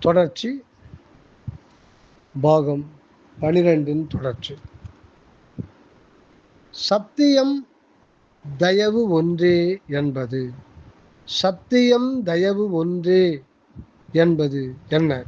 தொடர்ச்சி. பாகம் பனிரெண்டின் தொடர்ச்சி. சத்தியம் தயவு ஒன்றே என்பது. சத்தியம் தயவு ஒன்றே என்பது என்ன?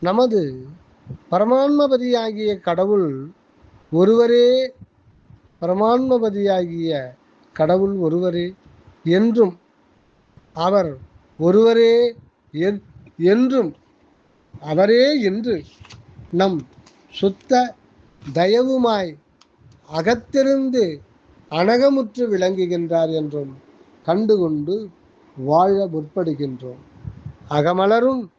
நமது பரமான்மபதியாகிய கடவுள் ஒருவரே பரமான்மபதியாகிய கடவுள் ஒருவரே என்றும் அவர் ஒருவரே என்றும் அவரே என்று நம் சுத்த தயவுமாய் அகத்திருந்து அனகமுற்று விளங்குகின்றார் என்றும் கண்டுகொண்டு வாழ முற்படுகின்றோம். அகமலரும்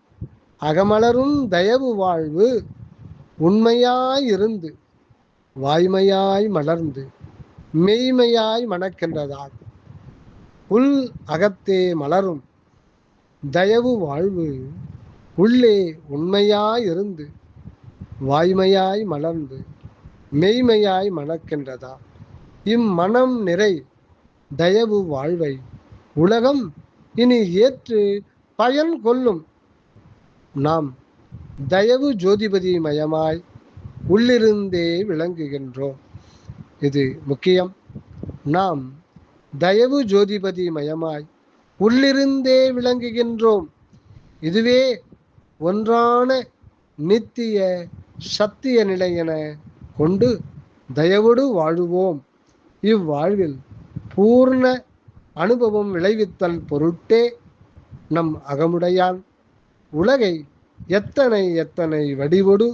அகமலரும் தயவு வாழ்வு உண்மையாயிருந்து வாய்மையாய் மலர்ந்து மெய்மையாய் மணக்கின்றதாகும் உள் அகத்தே மலரும் தயவு வாழ்வு உள்ளே உண்மையாயிருந்து வாய்மையாய் மலர்ந்து மெய்மையாய் மணக்கின்றதா? இம்மனம் நிறை தயவு வாழ்வை உலகம் இனி ஏற்று பயன் கொள்ளும். நாம் தயவு ஜோதிபதி மயமாய் உள்ளிருந்தே விளங்குகின்றோம். இது முக்கியம். நாம் தயவு ஜோதிபதி மயமாய் உள்ளிருந்தே விளங்குகின்றோம். இதுவே ஒன்றான நித்திய சத்திய நிலை என கொண்டு தயவோடு வாழுவோம். இவ்வாழ்வில் பூர்ண அனுபவம் விளைவித்தல் பொருட்டே நம் அகமுடையான். உலகை எத்தனை எத்தனை வடிவொடு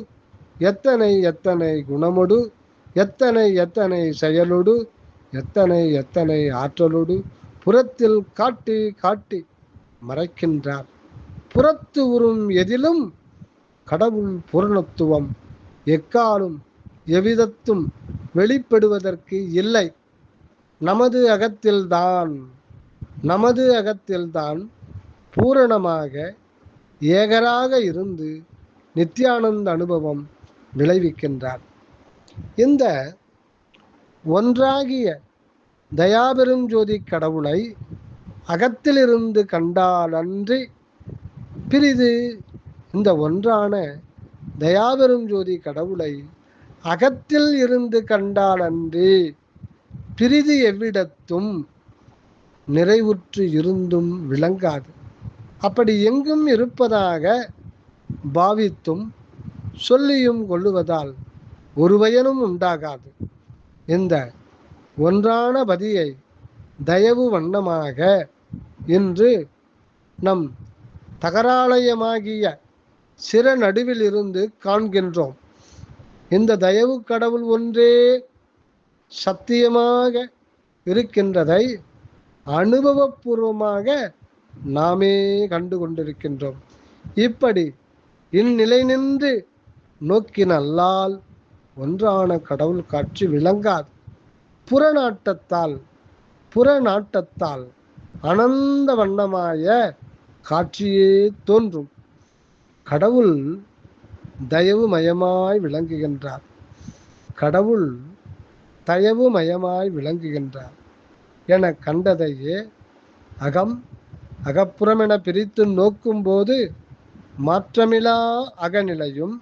எத்தனை எத்தனை குணமொடு எத்தனை எத்தனை செயலொடு எத்தனை எத்தனை ஆற்றலோடு புறத்தில் காட்டி காட்டி மறைக்கின்றார். புறத்து உறும் எதிலும் கடவுள் பூரணத்துவம். எக்காலும் எவ்விதத்தும் வெளிப்படுவதற்கு இல்லை. நமது அகத்தில்தான் நமது அகத்தில்தான் பூரணமாக ஏகராக இருந்து நித்யானந்த அனுபவம் விளைவிக்கின்றார். இந்த ஒன்றாகிய தயாபெரும் ஜோதி கடவுளை அகத்திலிருந்து கண்டாலன்றி பிரிது இந்த ஒன்றான தயாபெரும் ஜோதி கடவுளை அகத்தில் இருந்து கண்டாலன்றி பிரிது எவ்விடத்தும் நிறைவுற்று இருந்தும் விளங்காது. அப்படி எங்கும் இருப்பதாக பாவித்தும் சொல்லியும் கொள்ளுவதால் ஒரு பயனும் உண்டாகாது. இந்த ஒன்றான பதியை தயவு வண்ணமாக இன்று நம் தகராலயமாகிய சிற நடுவில் இருந்து காண்கின்றோம். இந்த தயவு கடவுள் ஒன்றே சத்தியமாக இருக்கின்றதை அனுபவபூர்வமாக நாமே கண்டு கொண்டிருக்கின்றோம். இப்படி இந்நிலை நின்று நோக்கினல்லால் ஒன்றான கடவுள் காட்சி விளங்காது. புறநாட்டத்தால் புறநாட்டத்தால் அனந்த வண்ணமாய காட்சியே தோன்றும். கடவுள் தயவு மயமாய் விளங்குகின்றார். கடவுள் தயவு மயமாய் விளங்குகின்றார் என கண்டதையே அகம் அகப்புறம் என பிரித்து நோக்கும்போது மாற்றமிலா அகநிலையும்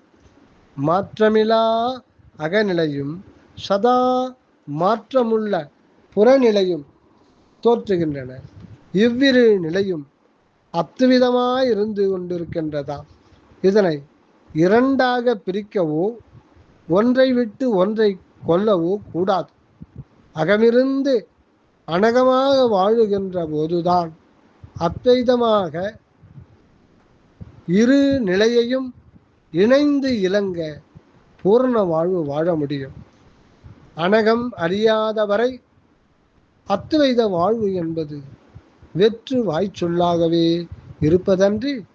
மாற்றமிலா அகநிலையும் சதா மாற்றமுள்ள புறநிலையும் தோற்றுகின்றன. இவ்விரு நிலையும் அத்துவிதமாய் இருந்து கொண்டிருக்கின்றதாம் இதனை இரண்டாக பிரிக்கவோ ஒன்றை விட்டு ஒன்றை கொல்லவோ கூடாது. அகமிருந்து அனகமாக வாழுகின்ற போதுதான் அத்வைதமாக இரு நிலையையும் இணைந்து இலங்க பூர்ண வாழ்வு வாழ முடியும். அனகம் அறியாதவரை அத்வைத வாழ்வு என்பது வெற்று வாய்ச்சொல்லாகவே இருப்பதன்றி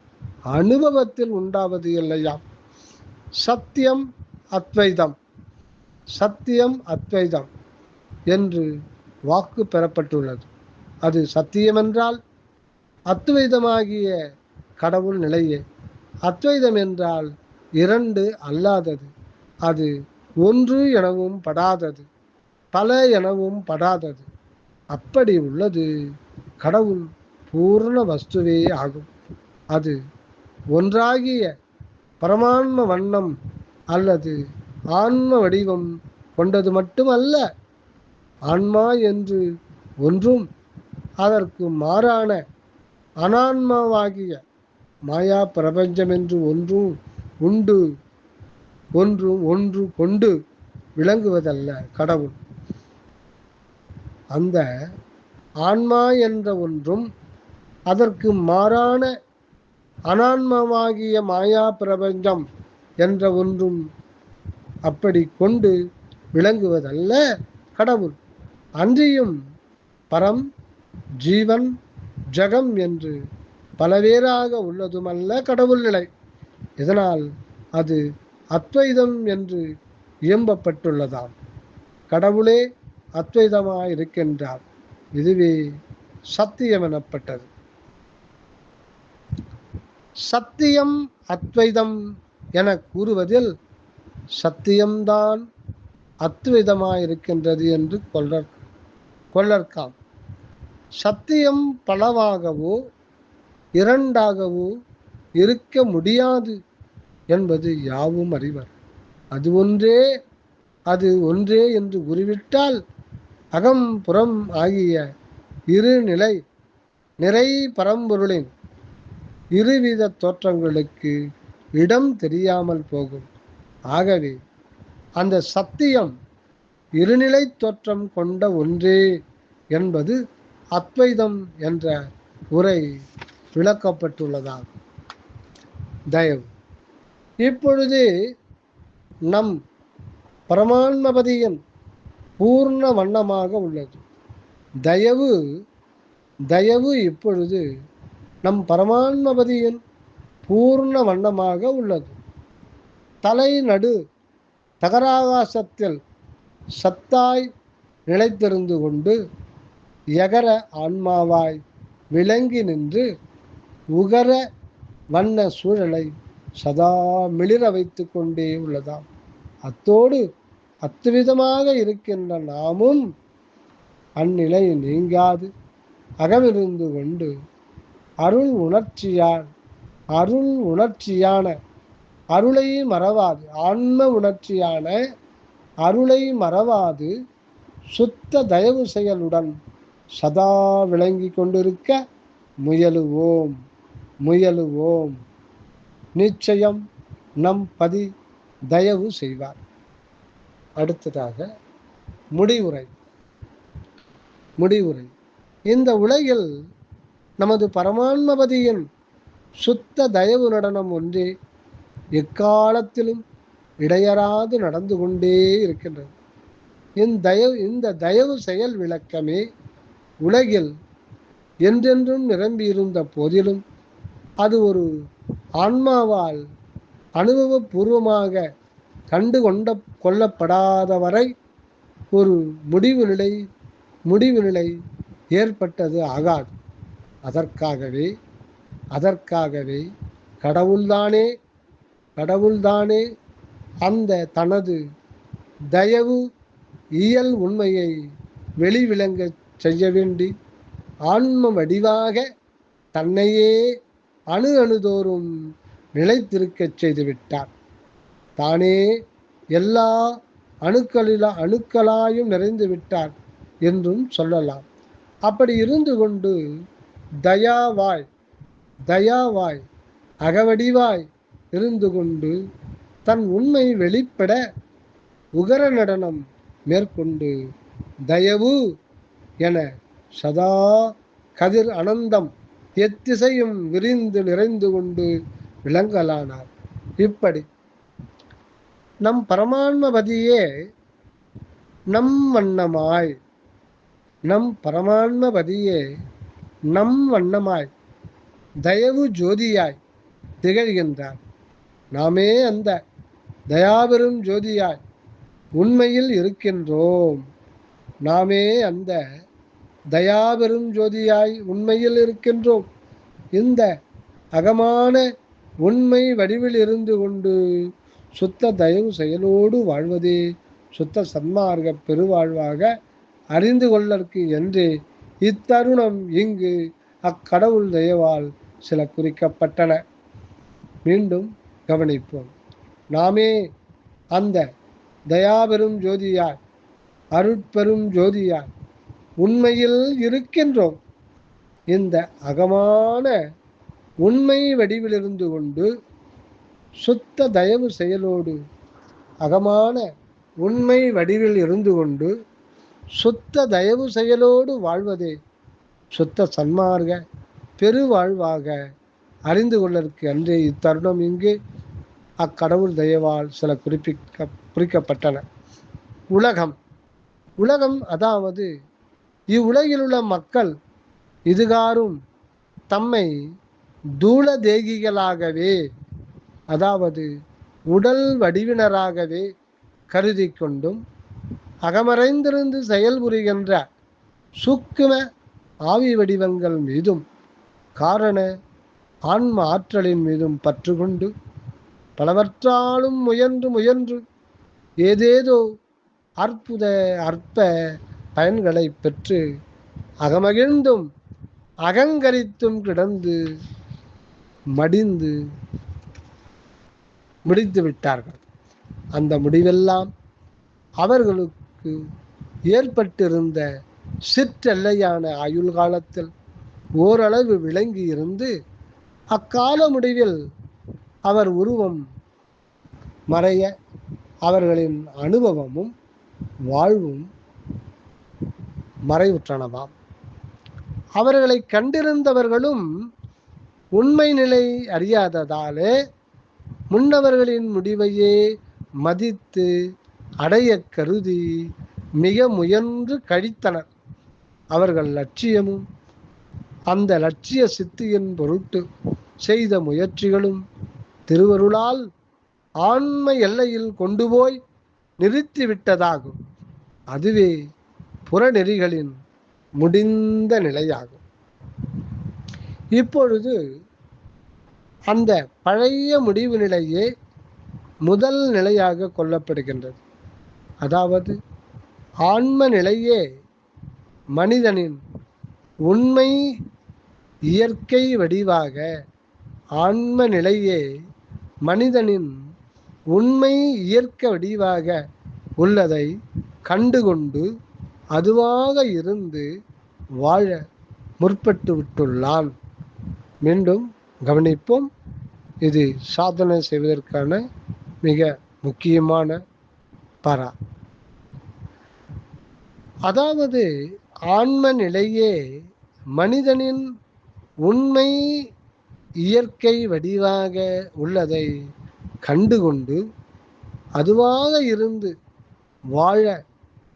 அனுபவத்தில் உண்டாவது இல்லையாம் சத்தியம் அத்வைதம். சத்தியம் அத்வைதம் என்று வாக்கு பெறப்பட்டுள்ளது. அது சத்தியமென்றால் அத்வைதமாகிய கடவுள் நிலையே. அத்வைதம் என்றால் இரண்டு அல்லாதது. அது ஒன்று எனவும் படாதது பல எனவும் படாதது. அப்படி உள்ளது கடவுள் பூர்ண வஸ்துவே ஆகும். அது ஒன்றாகிய பரமான்ம வண்ணம் அல்லது ஆன்ம வடிவம் கொண்டது மட்டுமல்ல ஆன்மா என்று ஒன்றும் அதற்கு மாறான அனான்மாவாகிய மாயா பிரபஞ்சம் என்று ஒன்றும் உண்டு. ஒன்று ஒன்று கொண்டு விளங்குவதல்ல கடவுள். அந்த ஆன்மா என்ற ஒன்றும் அதற்கு மாறான அனான்மமாகிய மாயா பிரபஞ்சம் என்ற ஒன்றும் அப்படி கொண்டு விளங்குவதல்ல கடவுள். அன்றியும் பரம் ஜீவன் ஜகம் என்று பலவேறாக உள்ளதுமல்ல கடவுள் நிலை. இதனால் அது அத்வைதம் என்று இயம்பப்பட்டுள்ளதாம். கடவுளே அத்வைதமாக இருக்கின்றார் இதுவே சத்தியம் எனப்பட்டது சத்தியம் அத்வைதம் என கூறுவதில் சத்தியம்தான் அத்வைதமாயிருக்கின்றது என்று கொள்ளற் கொள்ளற்காம். சத்தியம் பலவாகவோ இரண்டாகவோ இருக்க முடியாது. என்பது யாவும் அறிவர். அது ஒன்றே அது ஒன்றே என்று உருவிட்டால் அகம் புறம் ஆகிய இரு நிலை நிறை பரம்பொருளின் இருவித தோற்றங்களுக்கு இடம் தெரியாமல் போகும். ஆகவே அந்த சத்தியம் இருநிலை தோற்றம் கொண்ட ஒன்றே என்பது அத்வைதம் என்ற உரை விளக்கப்பட்டுள்ளதாகும். தயவு. இப்பொழுது நம் பரமான்மபதியின் பூர்ண வண்ணமாக உள்ளது. தயவு தயவு இப்பொழுது நம் பரமான்மபதியின் பூர்ண வண்ணமாக உள்ளது. தலை நடு தகராகாசத்தில் சத்தாய் நிலைத்திருந்து கொண்டு எகர ஆன்மாவாய் விளங்கி நின்று உகர வண்ண சூழலை சதா மிளிர வைத்து கொண்டே உள்ளதாம். அத்தோடு அத்துவிதமாக இருக்கின்ற நாமும் அந்நிலை நீங்காது. அகமிருந்து கொண்டு அருள் உணர்ச்சியால் அருள் உணர்ச்சியான அருளை மறவாது. ஆன்ம உணர்ச்சியான அருளை மறவாது. சுத்த தயவு செயலுடன் சதா விளங்கி கொண்டிருக்க முயலுவோம் முயலுவோம். நிச்சயம் நம் பதி தயவு செய்வார். அடுத்ததாக முடிவுரை. முடிவுரை. இந்த உலகில் நமது பரமான்மபதியின் சுத்த தயவு நடனம் ஒன்றே எக்காலத்திலும் இடையறாது நடந்து கொண்டே இருக்கின்றது. இந்த தயவு இந்த தயவு செயல் விளக்கமே உலகில் என்றென்றும் நிரம்பியிருந்த போதிலும் அது ஒரு ஆன்மாவால் அனுபவபூர்வமாக கண்டு கொண்ட கொள்ளப்படாதவரை ஒரு முடிவு நிலை முடிவு நிலை ஏற்பட்டது ஆகாது. அதற்காகவே அதற்காகவே கடவுள்தானே கடவுள்தானே அந்த தனது தயவு இயல் உண்மையை வெளிவிளங்க செய்ய வேண்டி ஆன்ம வடிவாக தன்னையே அணு அணுதோறும் நிலைத்திருக்கச் செய்துவிட்டார் தானே எல்லா அணுக்களில அணுக்களாயும் நிறைந்து விட்டார் என்றும் சொல்லலாம். அப்படி இருந்து கொண்டு தயாவாய் தயாவாய் அகவடிவாய் இருந்து கொண்டு தன் உண்மை வெளிப்பட உகர நடனம் மேற்கொண்டு தயவு என சதா கதிர் அனந்தம் எத்திசையும் விரிந்து நிறைந்து கொண்டு விளங்கலானார். இப்படி நம் பரமான்மபதியே நம் வண்ணமாய் நம் பரமான்மபதியே நம் வண்ணமாய் தயவு ஜோதியாய் திகழ்கின்றார். நாமே அந்த தயாபெரும் ஜோதியாய் உண்மையில் இருக்கின்றோம். நாமே அந்த தயாபெரும் ஜோதியாய் உண்மையில் இருக்கின்றோம். இந்த அகமான உண்மை வடிவில் இருந்து கொண்டு சுத்த தயவு செயலோடு வாழ்வதே சுத்த சன்மார்க்க பெருவாழ்வாக அறிந்து கொள்ளற்கு என்று இத்தருணம் இங்கு அக்கடவுள் தயவால் சில குறிக்கப்பட்டன. மீண்டும் கவனிப்போம். நாமே அந்த தயாபெரும் ஜோதியாய் அருட்பெரும் ஜோதியாய் உண்மையில் இருக்கின்றோம். இந்த அகமான உண்மை வடிவிலிருந்து கொண்டு சுத்த தயவு செயலோடு அகமான உண்மை வடிவில் இருந்து கொண்டு சுத்த தயவு செயலோடு வாழ்வதே சுத்த சன்மார்க்க பெருவாழ்வாக அறிந்து கொள்ளற்கு அன்றே இத்தருணம் இங்கு அக்கடவுள் தயவால் சில குறிப்பிக்க குறிக்கப்பட்டன. உலகம். உலகம் அதாவது இவ்வுலகில் உள்ள மக்கள் இதுகாரும் தம்மை தூள தேகிகளாகவே அதாவது உடல் வடிவினராகவே கருதி கொண்டும் அகமறைந்திருந்து செயல்புரிகின்ற சூக்கும ஆவி வடிவங்கள் மீதும் காரண ஆன்ம ஆற்றலின் மீதும் பற்று கொண்டு பலவற்றாலும் முயன்று முயன்று ஏதேதோ அற்புத அற்ப பயன்களை பெற்று அகமகிழ்ந்தும் அகங்கரித்தும் கிடந்து மடிந்து முடித்து விட்டார்கள். அந்த முடிவெல்லாம் அவர்களுக்கு ஏற்பட்டிருந்த சிற்றெல்லையான ஆயுள் காலத்தில் ஓரளவு விளங்கி இருந்து அக்கால முடிவில் அவர் உருவம் மறைய அவர்களின் அனுபவமும் வாழ்வும் மறைவுற்றனவாம். அவர்களை கண்டிருந்தவர்களும் உண்மை நிலை அறியாததாலே முன்னவர்களின் முடிவையே மதித்து அடைய கருதி மிக முயன்று கழித்தனர். அவர்கள் லட்சியமும் அந்த லட்சிய சித்தியின் பொருட்டு செய்த முயற்சிகளும் திருவருளால் ஆண்மை எல்லையில் கொண்டு போய் நிறுத்திவிட்டதாகும். அதுவே புறநெறிகளின் முடிந்த நிலையாகும். இப்பொழுது அந்த பழைய முடிவு நிலையே முதல் நிலையாக கொள்ளப்படுகின்றது. அதாவது ஆன்ம நிலையே மனிதனின் உண்மை இயற்கை வடிவாக ஆன்ம நிலையே மனிதனின் உண்மை இயற்கை வடிவாக உள்ளதை கண்டுகொண்டு அதுவாக இருந்து வாழ முற்பட்டு விட்டுள்ளான். மீண்டும் கவனிப்போம் இது சாதனை செய்வதற்கான மிக முக்கியமான பரா அதாவது ஆன்ம நிலையே மனிதனின் உண்மை இயற்கை வடிவாக உள்ளதை கண்டுகொண்டு அதுவாக இருந்து வாழ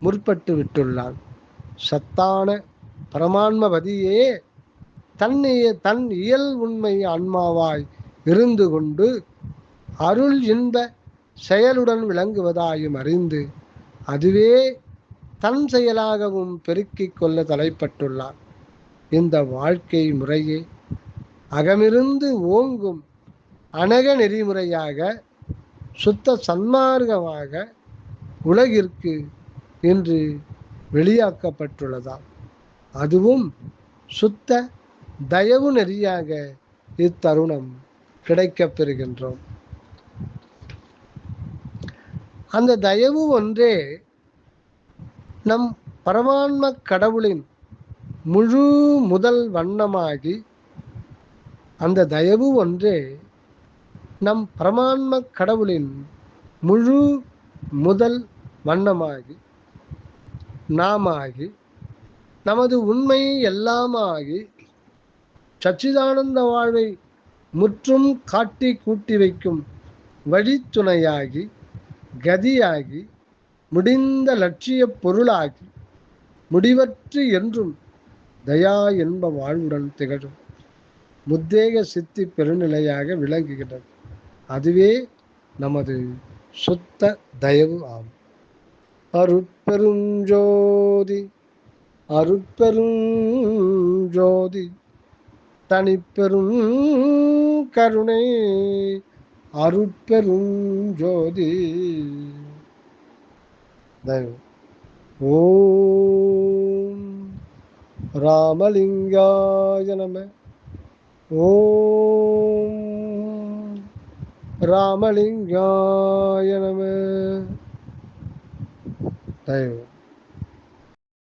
முற்பட்டு விட்டுள்ளான். சத்தான பரமான்மபதியே தன்னைய தன் இயல் உண்மை ஆன்மாவாய் இருந்து கொண்டு அருள் இன்ப செயலுடன் விளங்குவதாயும் அறிந்து அதுவே தன் செயலாகவும் பெருக்கிக் கொள்ள தலைப்பட்டுள்ளார் இந்த வாழ்க்கை முறையே அகமிருந்து ஓங்கும் அனக நெறிமுறையாக சுத்த சன்மார்க்கமாக உலகிற்கு என்று வெளியாக்கப்பட்டுள்ளதாம். அதுவும் சுத்த தயவு நெறியாக இத்தருணம் கிடைக்கப் பெறுகின்றோம் அந்த தயவு ஒன்றே நம் பரமான்ம கடவுளின் முழு முதல் வண்ணமாகி அந்த தயவு ஒன்றே நம் பரமான்ம கடவுளின் முழு முதல் வண்ணமாகி நாமாகி நமது உண்மை எல்லாமாகி சச்சிதானந்த வாழ்வை முற்றும் காட்டி கூட்டி வைக்கும் வழித்துணையாகி கதியாகி முடிந்த லட்சிய பொருளாகி முடிவற்று என்றும் தயா என்ப வாழ்வுடன் திகழும். முத்தேக சித்தி பெருநிலையாக விளங்குகிறது அதுவே நமது சுத்த தயவு ஆகும். அருட்பெருஞ்சோதி அருட்பெருஞ்சோதி தனிப்பெரும் கருணை அருட்பெருஞ்சோதி ஓம் ராமலிங்காய நம. ஓம் ராமலிங்காய நம. தயவு